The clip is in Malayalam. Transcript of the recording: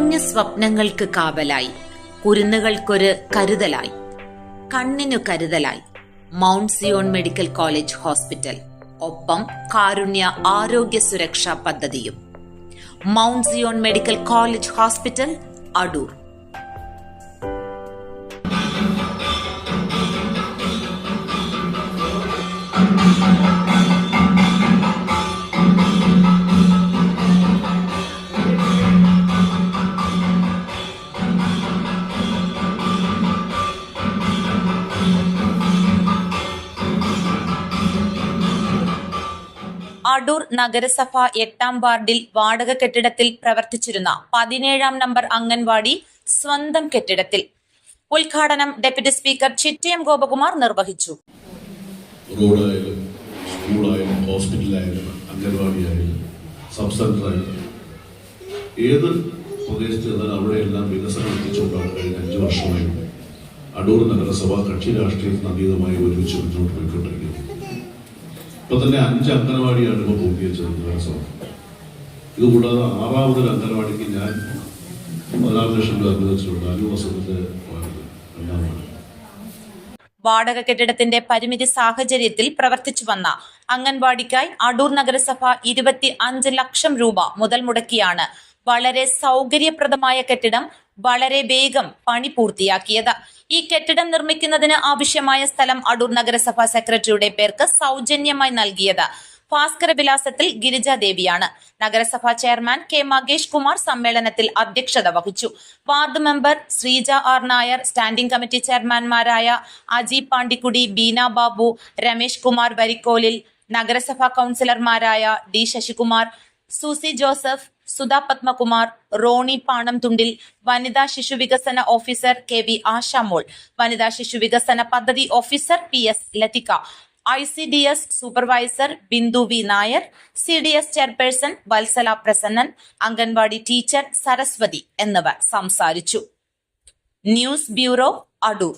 കുഞ്ഞു സ്വപ്നങ്ങൾക്ക് കാവലായി. കുരുന്നുകൾക്കൊരു കരുതലായി. കണ്ണിനു കരുതലായി. Mount Zion medical college hospital. ഒപ്പം കാരുണ്യ ആരോഗ്യ സുരക്ഷാ പദ്ധതിയും. Mount Zion medical college hospital Adoor. Adoor നഗരസഭ എട്ടാം വാർഡിൽ വാടക കെട്ടിടത്തിൽ പ്രവർത്തിച്ചിരുന്ന പതിനേഴാം നമ്പർ അംഗൻവാടി സ്വന്തം കെട്ടിടത്തിൽ. ഉദ്ഘാടനം ഡെപ്യൂട്ടി സ്പീക്കർ ചിറ്റയം ഗോപകുമാർ നിർവഹിച്ചു. റോഡായാലും സ്കൂളായാലും ഹോസ്പിറ്റലായാലും അംഗൻവാടിയായാലും സബ് സെന്ററായാലും ഏത് പ്രദേശത്ത് ചെന്നാൽ അവിടെയെല്ലാം വികസനം എത്തിച്ചുകൊണ്ടാണ് കഴിഞ്ഞ അഞ്ച് വർഷമായി അടൂർ നഗരസഭ കക്ഷി രാഷ്ട്രീയത്തിന് അതീതമായി ഒരുമിച്ച് മുന്നോട്ട് പോയിക്കൊണ്ടിരിക്കുന്നത്. ഇപ്പൊ തന്നെ അഞ്ച് അംഗനവാടിയാണ് വെച്ചത് പൂർത്തീകരിച്ചത് ഇത് ഇതുകൂടാതെ ആറാമതൊരു അംഗനവാടിക്ക് ഞാൻ പതിനാറ് ലക്ഷം രൂപ അനുവദിച്ചിട്ടുണ്ട് വർഷത്തിന്റെ വാടക കെട്ടിടത്തിന്റെ പരിമിതി സാഹചര്യത്തിൽ പ്രവർത്തിച്ചു വന്ന അംഗൻവാടിക്കായി അടൂർ നഗരസഭ ഇരുപത്തി അഞ്ച് ലക്ഷം രൂപ മുതൽ മുടക്കിയാണ്. വളരെ സൗകര്യപ്രദമായ കെട്ടിടം വളരെ വേഗം പണി പൂർത്തിയാക്കിയത്. ഈ കെട്ടിടം നിർമ്മിക്കുന്നതിന് ആവശ്യമായ സ്ഥലം അടൂർ നഗരസഭാ സെക്രട്ടറിയുടെ പേർക്ക് സൗജന്യമായി നൽകിയത് ഭാസ്കര വിലാസത്തിൽ ഗിരിജാദേവിയാണ് നഗരസഭാ ചെയർമാൻ കെ മകേഷ് കുമാർ സമ്മേളനത്തിൽ അധ്യക്ഷത വഹിച്ചു. Ward member Sreeja R Nair standing committee ചെയർമാൻമാരായ Aji Pandikkudi Beena Babu Ramesh Kumar വരിക്കോലിൽ നഗരസഭാ കൗൺസിലർമാരായ D Sasikumar Susie Joseph Sudha Padmakumar Ronnie പാണം Thundil വനിതാ ശിശു വികസന ഓഫീസർ കെ വി ആശാമോൾ വനിതാ ശിശു വികസന പദ്ധതി officer P S Lathika I C D S supervisor Bindu V Nair C D S chairperson Vatsala Prasannan anganwadi teacher Saraswathi എന്നിവർ സംസാരിച്ചു. News bureau Adoor.